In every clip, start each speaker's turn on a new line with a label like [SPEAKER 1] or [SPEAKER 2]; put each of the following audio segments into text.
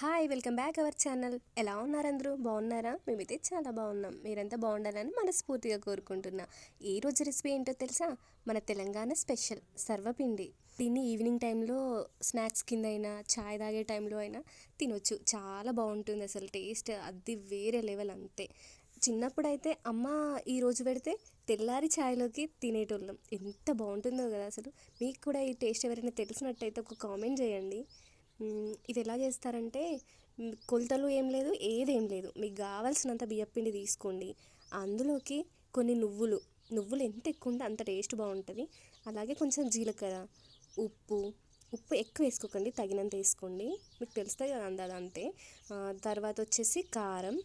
[SPEAKER 1] Hi welcome back our channel. ఎలా ఉన్నారు అందరూ? బాగున్నారా? మేమైతే చాలా బాగున్నాం. మీరంతా బాగుండాలని మనస్ఫూర్తిగా కోరుకుంటున్నా. ఈ రోజు రెసిపీ ఏంటో తెలుసా? మన తెలంగాణ స్పెషల్ సర్వపిండి. దీన్ని ఈవినింగ్ టైంలో స్నాక్స్ కింద అయినా చాయ్ తాగే టైంలో అయినా తినొచ్చు. చాలా బాగుంటుంది అసలు టేస్ట్. అది వేరే లెవెల్ అంతే. చిన్నప్పుడు అయితే అమ్మ ఈ రోజు పెడితే తెల్లారి ఛాయ్లోకి తినేటోళ్ళం. ఎంత బాగుంటుందో కదా అసలు. మీకు కూడా ఈ టేస్ట్ ఎవరైనా తెలిసినట్టయితే ఒక కామెంట్ చేయండి. ఇది ఎలా చేస్తారంటే కొలతలు ఏం లేదు ఏదేం లేదు. మీకు కావాల్సినంత బియ్యపిండి తీసుకోండి. అందులోకి కొన్ని నువ్వులు. నువ్వులు ఎంత ఎక్కువ ఉంటే అంత టేస్ట్ బాగుంటుంది. అలాగే కొంచెం జీలకర్ర ఉప్పు. ఉప్పు ఎక్కువ వేసుకోకండి తగినంత వేసుకోండి. మీకు తెలుస్తుంది కదా అందాద అంతే. తర్వాత వచ్చేసి కారం.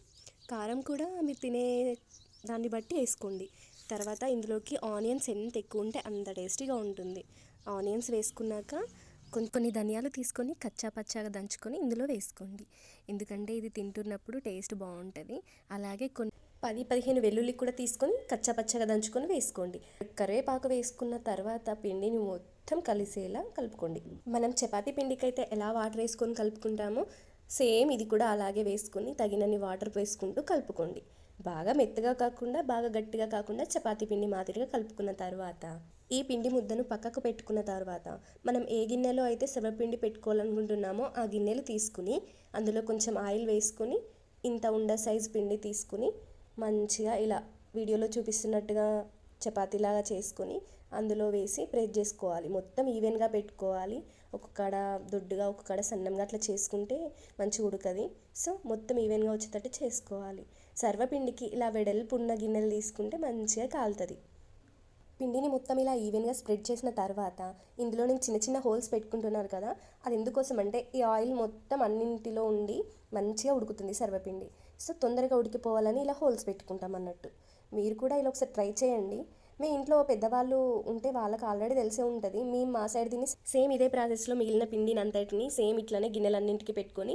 [SPEAKER 1] కారం కూడా మీరు తినే దాన్ని బట్టి వేసుకోండి. తర్వాత ఇందులోకి ఆనియన్స్ ఎంత ఎక్కువ ఉంటే అంత టేస్టీగా ఉంటుంది. ఆనియన్స్ వేసుకున్నాక కొన్ని కొన్ని ధనియాలు తీసుకొని కచ్చా పచ్చాగా దంచుకొని ఇందులో వేసుకోండి. ఎందుకంటే ఇది తింటున్నప్పుడు టేస్ట్ బాగుంటుంది. అలాగే కొన్ని పది పదిహేను వెల్లుల్లి కూడా తీసుకొని కచ్చా పచ్చగా దంచుకొని వేసుకోండి. కరివేపాకు వేసుకున్న తర్వాత పిండిని మొత్తం కలిసేలా కలుపుకోండి. మనం చపాతీ పిండికి అయితే ఎలా వాటర్ వేసుకొని కలుపుకుంటామో సేమ్ ఇది కూడా అలాగే వేసుకొని తగినన్ని వాటర్ వేసుకుంటూ కలుపుకోండి. బాగా మెత్తగా కాకుండా బాగా గట్టిగా కాకుండా చపాతీ పిండి మాదిరిగా కలుపుకున్న తర్వాత ఈ పిండి ముద్దను పక్కకు పెట్టుకున్న తర్వాత మనం ఏ గిన్నెలో అయితే శవపిండి పెట్టుకోవాలనుకుంటున్నామో ఆ గిన్నెలు తీసుకుని అందులో కొంచెం ఆయిల్ వేసుకొని ఇంత ఉండ సైజు పిండి తీసుకుని మంచిగా ఇలా వీడియోలో చూపిస్తున్నట్టుగా చపాతీలాగా చేసుకొని అందులో వేసి ప్రెస్ చేసుకోవాలి. మొత్తం ఈవెన్గా పెట్టుకోవాలి. ఒక కడ దొడ్డుగా ఒక కడ సన్నంగా అట్లా చేసుకుంటే మంచిగా ఉడకది. సో మొత్తం ఈవెన్గా వచ్చేటట్టు చేసుకోవాలి. సర్వపిండికి ఇలా వెడల్పు ఉన్న గిన్నెలు తీసుకుంటే మంచిగా కాలుతుంది. పిండిని మొత్తం ఇలా ఈవెన్గా స్ప్రెడ్ చేసిన తర్వాత ఇందులో నేను చిన్న చిన్న హోల్స్ పెట్టుకుంటున్నారు కదా అది ఎందుకోసం అంటే ఈ ఆయిల్ మొత్తం అన్నింటిలో ఉండి మంచిగా ఉడుకుతుంది సర్వపిండి. సో తొందరగా ఉడికిపోవాలని ఇలా హోల్స్ పెట్టుకుంటాం అన్నట్టు. మీరు కూడా ఇలా ఒకసారి ట్రై చేయండి. మీ ఇంట్లో పెద్దవాళ్ళు ఉంటే వాళ్ళకి ఆల్రెడీ తెలిసే ఉంటుంది మేము మా సైడ్ దీన్ని సేమ్ ఇదే ప్రాసెస్లో మిగిలిన పిండిని అంతటిని సేమ్ ఇట్లానే గిన్నెలన్నింటికి పెట్టుకొని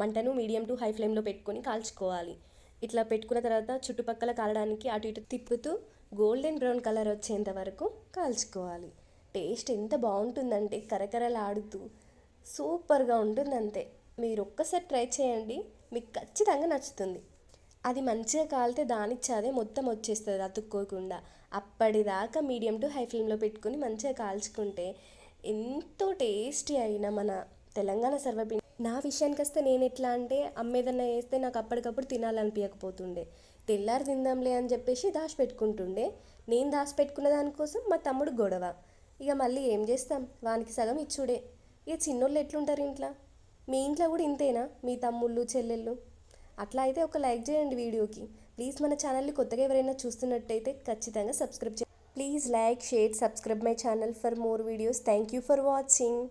[SPEAKER 1] మంటను మీడియం టు హై ఫ్లేమ్లో పెట్టుకొని కాల్చుకోవాలి. ఇట్లా పెట్టుకున్న తర్వాత చుట్టుపక్కల కాలడానికి అటు ఇటు తిప్పుతూ గోల్డెన్ బ్రౌన్ కలర్ వచ్చేంత వరకు కాల్చుకోవాలి. టేస్ట్ ఎంత బాగుంటుందంటే కరకరలాడుతూ సూపర్గా ఉంటుంది అంతే మీరు ఒక్కసారి ట్రై చేయండి. మీకు ఖచ్చితంగా నచ్చుతుంది. అది మంచిగా కాలితే దానిచ్చాదే మొత్తం వచ్చేస్తుంది అతుక్కోకుండా. అప్పటిదాకా మీడియం టు హై ఫ్లేమ్లో పెట్టుకుని మంచిగా కాల్చుకుంటే ఎంతో టేస్టీ అయిన మన తెలంగాణ సర్వపిండి నా విషయానికి వస్తే నేను ఎట్లా అంటే అమ్మేదన్నా వేస్తే నాకు అప్పటికప్పుడు తినాలనిపించకపోతుండే తెల్లారి తిందాంలే అని చెప్పేసి దాచిపెట్టుకుంటుండే నేను దాచిపెట్టుకున్న దానికోసం మా తమ్ముడు గొడవ. ఇక మళ్ళీ ఏం చేస్తాం? వానికి సగం ఇచ్చుడే. ఇక చిన్నోళ్ళు ఎట్లుంటారు ఇంట్లో? మీ ఇంట్లో కూడా ఇంతేనా? మీ తమ్ముళ్ళు చెల్లెళ్ళు? అట్లా అయితే ఒక లైక్ చేయండి వీడియోకి. ప్లీజ్ మన ఛానల్ని కొత్తగా ఎవరైనా చూస్తున్నట్టయితే ఖచ్చితంగా సబ్స్క్రైబ్ చేయండి please like share subscribe my channel for more videos. Thank you for watching.